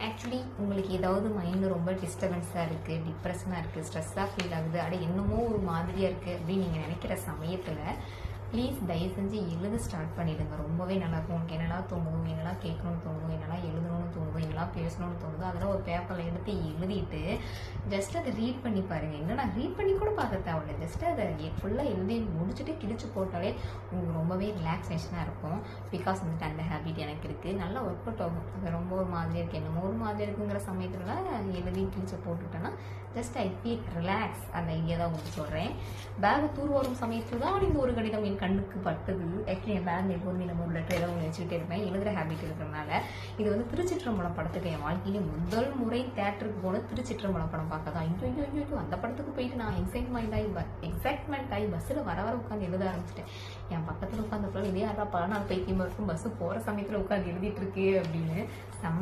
Actually உங்களுக்கு ஏதாவது மைண்டில் ரொம்ப டிஸ்டர்பன்ஸாக இருக்குது டிப்ரெஷனாக இருக்குது ஸ்ட்ரெஸ்ஸாக ஃபீல் ஆகுது அட என்னமோ ஒரு மாதிரியாக இருக்குது அப்படின்னு நீங்கள் நினைக்கிற சமயத்தில் ப்ளீஸ் தயவு செஞ்சு எழுத ஸ்டார்ட் பண்ணிடுங்க. ரொம்பவே நல்லாயிருக்கும் உங்களுக்கு என்னெல்லாம் தோணுதோ என்னெல்லாம் கேட்கணும்னு தோணுதோ என்னெல்லாம் எழுதணும்னு தோணுதோ என்னெல்லாம் பேசணும்னு தோணுதோ அதெல்லாம் ஒரு பேப்பரில் எடுத்து எழுதிட்டு ஜஸ்ட் அதை ரீட் பண்ணி பாருங்கள் என்னன்னா ரீட் பண்ணி கூட பார்க்க தேவையில்லை. ஜஸ்ட் அதை ஃபுல்லாக எழுதி முடிச்சுட்டு கிழிச்சு போட்டாலே உங்களுக்கு ரொம்பவே ரிலாக்ஸேஷனாக இருக்கும். பிகாஸ் வந்துட்டு அந்த ஹேபிட் எனக்கு இருக்குது நல்லா ஒர்க் அவுட் ஆகும். அது ரொம்ப ஒரு மாதிரி இருக்குது என்னமோ ஒரு மாதிரி இருக்குங்கிற சமயத்தில் எழுதி போட்டுட்டேன்னா ஜஸ்ட் ஐ ஃபீல் ரிலாக்ஸ் அந்த ஐடியா தான் உங்களுக்கு சொல்கிறேன் பேக் தூர் வரும் சமயத்தில் தான் இந்த ஒரு கடிதம் என் கண்ணுக்கு பட்டது. ஆக்சுவலி என் பேக் எப்போதுமே நம்ம ஒரு லெட்டர் ஏதாவது ஒன்று வச்சுக்கிட்டே இருப்பேன். எழுதுகிற ஹேபிட் இருக்கிறனால இது வந்து திருச்சிற்றம்பலம் படத்துக்கு என் வாழ்க்கையிலே முதல் முறை தேட்டருக்கு போன திருச்சிற்றம்பலம் படம் பார்க்க தான். ஐயோ ஐயோ ஐயோ அந்த படத்துக்கு போயிட்டு நான் எக்ஸைட்மெண்ட் ஆகி எக்ஸைட்மெண்ட் ஆகி பஸ்ஸில் வர வர உட்காந்து எழுத ஆரம்பிச்சிட்டேன். என் பக்கத்தில் உட்காந்து இதே யாரா பல நாள் பைத்தியமாக இருக்கும். பஸ்ஸு போகிற சமயத்தில் உட்காந்து எழுதிட்டு இருக்கே அப்படின்னு. செம்ம